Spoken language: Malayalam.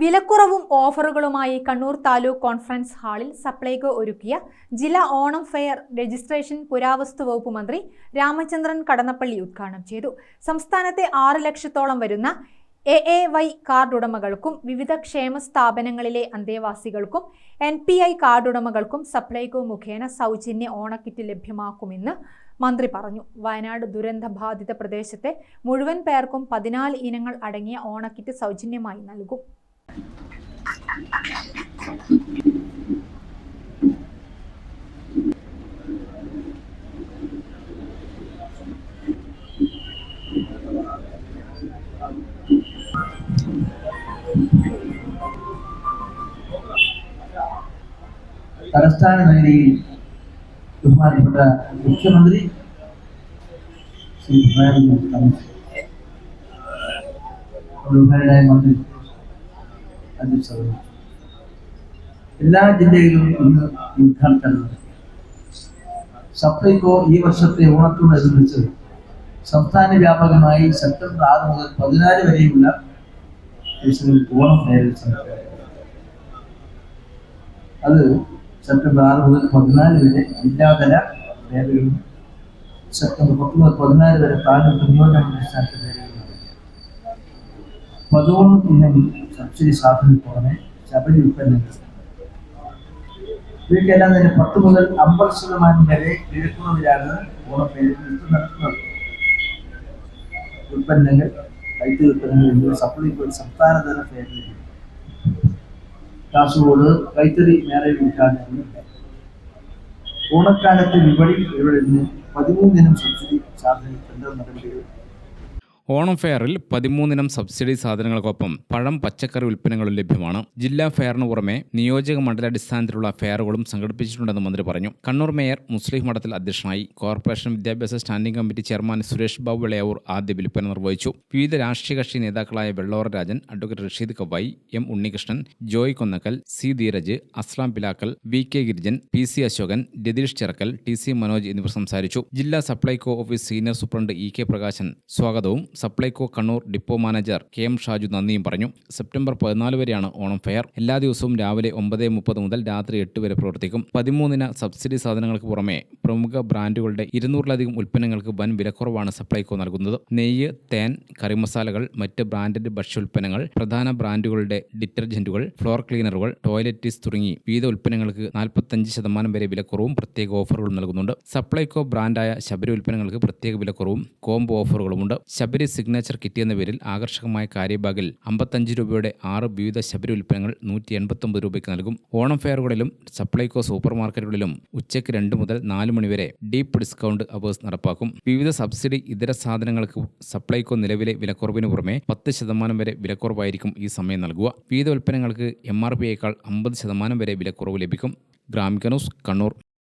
വിലക്കുറവും ഓഫറുകളുമായി കണ്ണൂർ താലൂക്ക് കോൺഫറൻസ് ഹാളിൽ സപ്ലൈകോ ഒരുക്കിയ ജില്ലാ ഓണം ഫെയർ രജിസ്ട്രേഷൻ പുരാവസ്തു വകുപ്പ് മന്ത്രി രാമചന്ദ്രൻ കടന്നപ്പള്ളി ഉദ്ഘാടനം ചെയ്തു. സംസ്ഥാനത്തെ ആറ് ലക്ഷത്തോളം വരുന്ന എ എ വൈ കാർഡ് ഉടമകൾക്കും വിവിധ ക്ഷേമ സ്ഥാപനങ്ങളിലെ അന്തേവാസികൾക്കും എൻ പി ഐ കാർഡ് ഉടമകൾക്കും സപ്ലൈകോ മുഖേന സൗജന്യ ഓണക്കിറ്റ് ലഭ്യമാക്കുമെന്ന് മന്ത്രി പറഞ്ഞു. വയനാട് ദുരന്തബാധിത പ്രദേശത്തെ മുഴുവൻ പേർക്കും പതിനാല് ഇനങ്ങൾ അടങ്ങിയ ഓണക്കിറ്റ് സൗജന്യമായി നൽകും. తలస్థాన నగరి బహుమానపడ్డ ముఖ్యమంత్రి శ్రీ మంత్రి అందిస్తారు എല്ലാ ജില്ലയിലും ഇന്ന് ഈ ഉദ്ഘാടനം നടത്തി. സപ്ലൈകോ ഈ വർഷത്തെ ഓണത്തോടനുബന്ധിച്ച് സംസ്ഥാന വ്യാപകമായി സെപ്റ്റംബർ ആറ് മുതൽ പതിനാല് വരെയുള്ള ദിവസങ്ങളിൽ ഓണം സംഘടിപ്പിക്കും അത് സെപ്റ്റംബർ ആറ് മുതൽ പതിനാല് വരെ ജില്ലാതല ഫെയറുകളും സെപ്റ്റംബർ പത്ത് മുതൽ പതിനാല് വരെ താലൂക്ക് നിയോജകമണ്ഡലസ്ഥാനത്തെ ഫെയറുകളും പതിമൂന്ന് ഇനം സബ്സിഡി സാധനം പുറമെ ശബരി ഉൽപ്പന്നങ്ങൾ ഇവയ്ക്കെല്ലാം തന്നെ പത്ത് മുതൽ അമ്പത് ശതമാനം വരെ വിലക്കുറവിലാണ് ഓണപ്പേരിട്ട് നടത്തുന്നത്. ഉൽപ്പന്നങ്ങൾ കൈത്തറി ഉൽപ്പന്നങ്ങൾ എന്നിവ സപ്ലൈകോ സംസ്ഥാനതല ഫെയറിൽ കാസർഗോഡ് കൈത്തറി മേളയിൽ ഉദ്ഘാടനം ഓണക്കാലത്തെ വിപണി നിന്ന് പതിമൂന്നിനം സബ്സിഡി ചാർജ് ടെൻഡർ നടപടികൾ ഓണം ഫെയറിൽ പതിമൂന്നിനം സബ്സിഡി സാധനങ്ങൾക്കൊപ്പം പഴം പച്ചക്കറി ഉൽപ്പന്നങ്ങളും ലഭ്യമാണ്. ജില്ലാ ഫെയറിന് പുറമെ നിയോജക മണ്ഡലാടിസ്ഥാനത്തിലുള്ള ഫെയറുകളും സംഘടിപ്പിച്ചിട്ടുണ്ടെന്ന് മന്ത്രി പറഞ്ഞു. കണ്ണൂർ മേയർ മുസ്ലിം മഠത്തിൽ അധ്യക്ഷനായി കോർപ്പറേഷൻ വിദ്യാഭ്യാസ standing committee chairman Suresh Babu Vilayavoor ആദ്യ വിൽപ്പന നിർവഹിച്ചു. വിവിധ രാഷ്ട്രീയ കക്ഷി നേതാക്കളായ Vellora Rajan advocate Rasheed Kavayi M Unnikrishnan Joy Konnakkal C Dheeraj Aslam Pilakkal V K Girijan P C Ashokan Ratheesh Chirakkal T C Manoj എന്നിവർ സംസാരിച്ചു. ജില്ലാ Supplyco office senior superintendent E K Prakashan സ്വാഗതവും Supplyco Kannur depot manager K M Shaju നന്ദിയും പറഞ്ഞു. സെപ്റ്റംബർ പതിനാല് വരെയാണ് ഓണം ഫെയർ. എല്ലാ ദിവസവും രാവിലെ ഒമ്പത് മുപ്പത് മുതൽ രാത്രി എട്ട് വരെ പ്രവർത്തിക്കും. പതിമൂന്നിന് സബ്സിഡി സാധനങ്ങൾക്ക് പുറമെ പ്രമുഖ ബ്രാൻഡുകളുടെ ഇരുന്നൂറിലധികം ഉൽപ്പന്നങ്ങൾക്ക് വൻ വിലക്കുറവാണ് സപ്ലൈകോ നൽകുന്നത്. നെയ്യ് തേൻ കറിമസാലകൾ മറ്റ് ബ്രാൻഡഡ് ഭക്ഷ്യ ഉൽപ്പന്നങ്ങൾ പ്രധാന ബ്രാൻഡുകളുടെ ഡിറ്റർജന്റുകൾ ഫ്ലോർ ക്ലീനറുകൾ ടോയ്ലറ്റീസ് തുടങ്ങി വിവിധ ഉൽപ്പന്നങ്ങൾക്ക് നാൽപ്പത്തഞ്ച് ശതമാനം വരെ വിലക്കുറവും പ്രത്യേക ഓഫറുകളും നൽകുന്നുണ്ട്. സപ്ലൈകോ ബ്രാൻഡായ ശബരി ഉൽപ്പന്നങ്ങൾക്ക് പ്രത്യേക വിലക്കുറവും കോംബോ ഓഫറുകളുമുണ്ട്. ശബരി സിഗ്നേച്ചർ കിറ്റ് എന്ന പേരിൽ ആകർഷകമായ കാര്യബാഗിൽ അമ്പത്തഞ്ച് രൂപയുടെ ആറ് വിവിധ ശബരി ഉൽപ്പന്നങ്ങൾ നൂറ്റി എൺപത്തൊമ്പത് രൂപയ്ക്ക് നൽകും. ഓണം ഫെയറുകളിലും സപ്ലൈകോ സൂപ്പർ മാർക്കറ്റുകളിലും ഉച്ചയ്ക്ക് രണ്ട് മുതൽ നാല് മണിവരെ ഡീപ്പ് ഡിസ്കൗണ്ട് അവേഴ്സ് നടപ്പാക്കും. വിവിധ സബ്സിഡി ഇതര സാധനങ്ങൾക്ക് സപ്ലൈകോ നിലവിലെ വിലക്കുറവിന് പുറമെ പത്ത് ശതമാനം വരെ വിലക്കുറവായിരിക്കും ഈ സമയം നൽകുക. വിവിധ ഉൽപ്പന്നങ്ങൾക്ക് എം ആർ പിയേക്കാൾ അമ്പത് ശതമാനം വരെ വിലക്കുറവ് ലഭിക്കും. ഗ്രാമിക ന്യൂസ് കണ്ണൂർ.